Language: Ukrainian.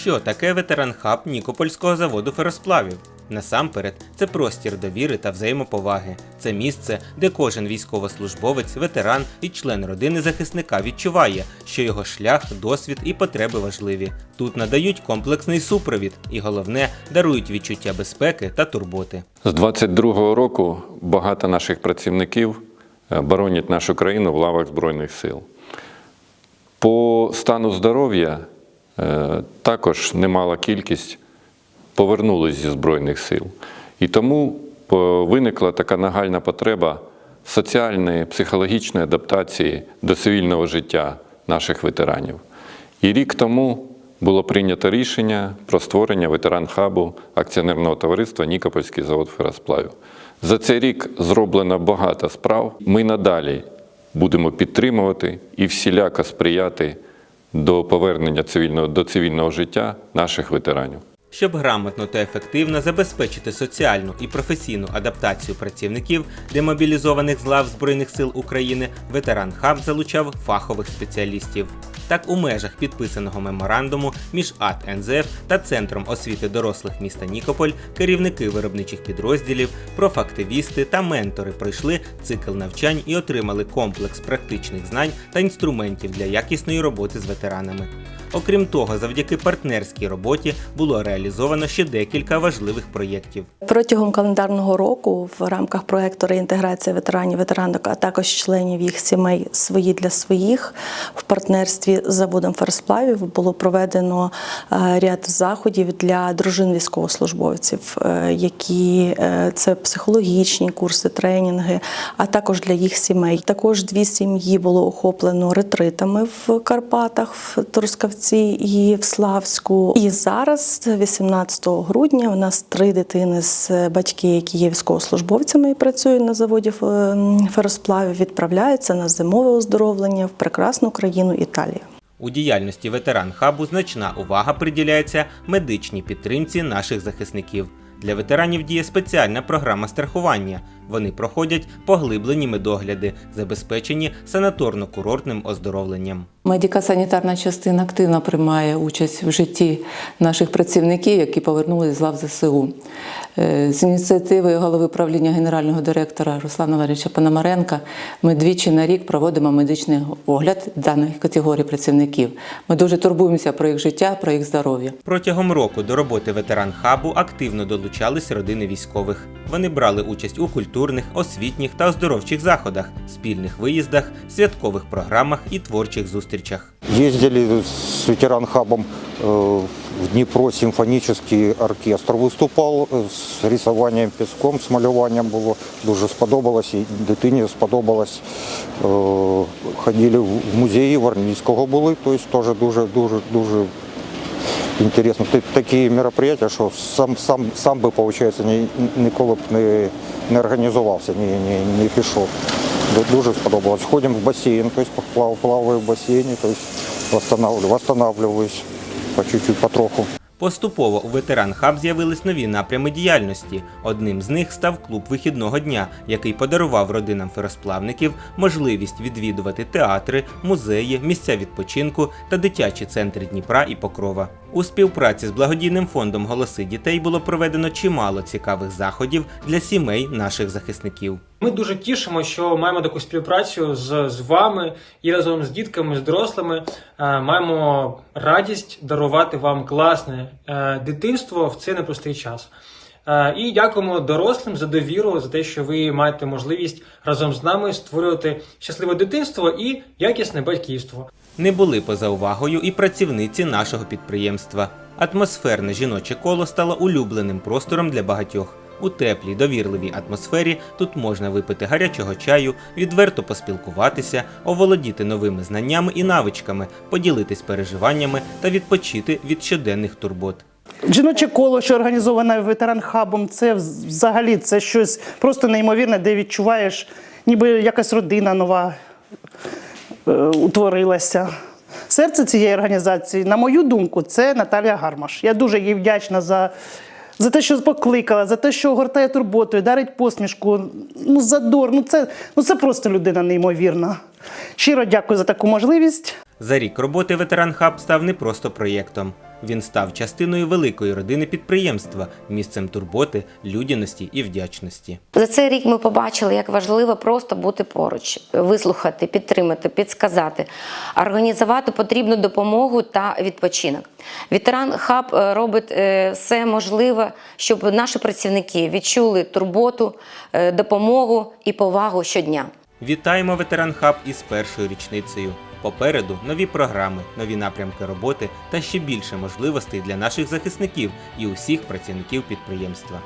Що таке ветеран хаб Нікопольського заводу феросплавів? Насамперед, це простір довіри та взаємоповаги. Це місце, де кожен військовослужбовець, ветеран і член родини захисника відчуває, що його шлях, досвід і потреби важливі. Тут надають комплексний супровід і головне дарують відчуття безпеки та турботи. З 22-го року багато наших працівників е, боронять нашу країну в лавах Збройних сил. По стану здоров'я також немала кількість повернулись зі Збройних сил. І тому е, виникла така нагальна потреба соціальної, психологічної адаптації до цивільного життя наших ветеранів. І рік тому було прийнято рішення про створення ветеран-хабу акціонерного товариства Нікопольський завод феросплавів. За цей рік зроблено багато справ. Ми надалі будемо підтримувати і всіляко сприяти до повернення цивільного, до цивільного життя наших ветеранів. Щоб грамотно та ефективно забезпечити соціальну і професійну адаптацію працівників демобілізованих з лав Збройних сил України, ветеран хаб залучав фахових спеціалістів. Так, у межах підписаного меморандуму між АТ НЗФ та Центром освіти дорослих міста Нікополь керівники виробничих підрозділів, профактивісти та ментори пройшли цикл навчань і отримали комплекс практичних знань та інструментів для якісної роботи з ветеранами. Окрім того, завдяки партнерській роботі було реалізовано ще декілька важливих проєктів. Протягом календарного року в рамках проекту реінтеграція ветеранів, ветеранок, а також членів їх сімей свої для своїх в партнерстві з заводом ферсплавів було проведено е, ряд заходів для дружин військовослужбовців, е, які е, це психологічні курси, тренінги, а також для їх сімей. Також дві сім'ї було охоплено ретритами в Карпатах, в Трускавці і в Славську. І зараз, 18 грудня, у нас три дитини з батьки, які є військовослужбовцями і працюють на заводі е, феросплавів, відправляються на зимове оздоровлення в прекрасну країну Італію. У діяльності ветеран хабу значна увага приділяється медичній підтримці наших захисників. Для ветеранів діє спеціальна програма страхування. Вони проходять поглиблені медогляди, забезпечені санаторно-курортним оздоровленням. Медико-санітарна частина активно приймає участь в житті наших працівників, які повернулися з лав ЗСУ. Е, З ініціативи голови правління генерального директора Руслана Валерійовича Пономаренка ми двічі на рік проводимо медичний огляд даних категорій працівників. Ми дуже турбуємося про їх життя, про їх здоров'я. Протягом року до роботи ветеран хабу активно долучались родини військових. Вони брали участь у культурних, освітніх та оздоровчих заходах, спільних виїздах, святкових програмах і творчих зустрічах. Ездили с ветеран-хабом э, в Дніпро симфонічний оркестр виступав э, з рисуванням піском, з малюванням було. Дуже сподобалось, і дитині сподобалось. Е, Ходили в музеї Варнійського були, тобто теж дуже, дуже, дуже інтересно. Такі мероприятия, що сам, сам, сам би, виходить, ні, ніколи б не, не організувався, не, не, не пішов. Дуже сподобалось. Ходимо в басейн, то есть плаваю в басейні, то есть восстанавливаюсь по чуть-чуть, потроху. Поступово у ветеран хаб з'явились нові напрями діяльності. Одним з них став клуб вихідного дня, який подарував родинам феросплавників можливість відвідувати театри, музеї, місця відпочинку та дитячі центри Дніпра і Покрова. У співпраці з благодійним фондом Голоси дітей було проведено чимало цікавих заходів для сімей наших захисників. Ми дуже тішимо, що маємо таку співпрацю з, з вами і разом з дітками, з дорослими е, маємо радість дарувати вам класне е, дитинство в цей непростий час. Е, І дякуємо дорослим за довіру, за те, що ви маєте можливість разом з нами створювати щасливе дитинство і якісне батьківство. Не були поза увагою і працівниці нашого підприємства. Атмосферне жіноче коло стало улюбленим простором для багатьох. У теплій, довірливій атмосфері тут можна випити гарячого чаю, відверто поспілкуватися, оволодіти новими знаннями і навичками, поділитись переживаннями та відпочити від щоденних турбот. Жіноче коло, що організоване ветеран хабом, це взагалі це щось просто неймовірне, де відчуваєш, ніби якась родина нова е, утворилася. Серце цієї організації, на мою думку, це Наталія Гармаш. Я дуже їй вдячна за, за те, що покликала, за те, що огортає турботою, дарить посмішку. Ну, задор. Ну це, ну, це просто людина неймовірна. Щиро дякую за таку можливість. За рік роботи ветеран хаб став не просто проєктом, Він став частиною великої родини підприємства, місцем турботи, людяності і вдячності. За цей рік ми побачили, як важливо просто бути поруч, вислухати, підтримати, підсказати, організувати потрібну допомогу та відпочинок. Ветеран Хаб е, робить е, все можливе, щоб наші працівники відчули турботу, е, допомогу і повагу щодня. Вітаємо ветеран Хаб із першою річницею. Попереду нові програми, нові напрямки роботи та ще більше можливостей для наших захисників і усіх працівників підприємства.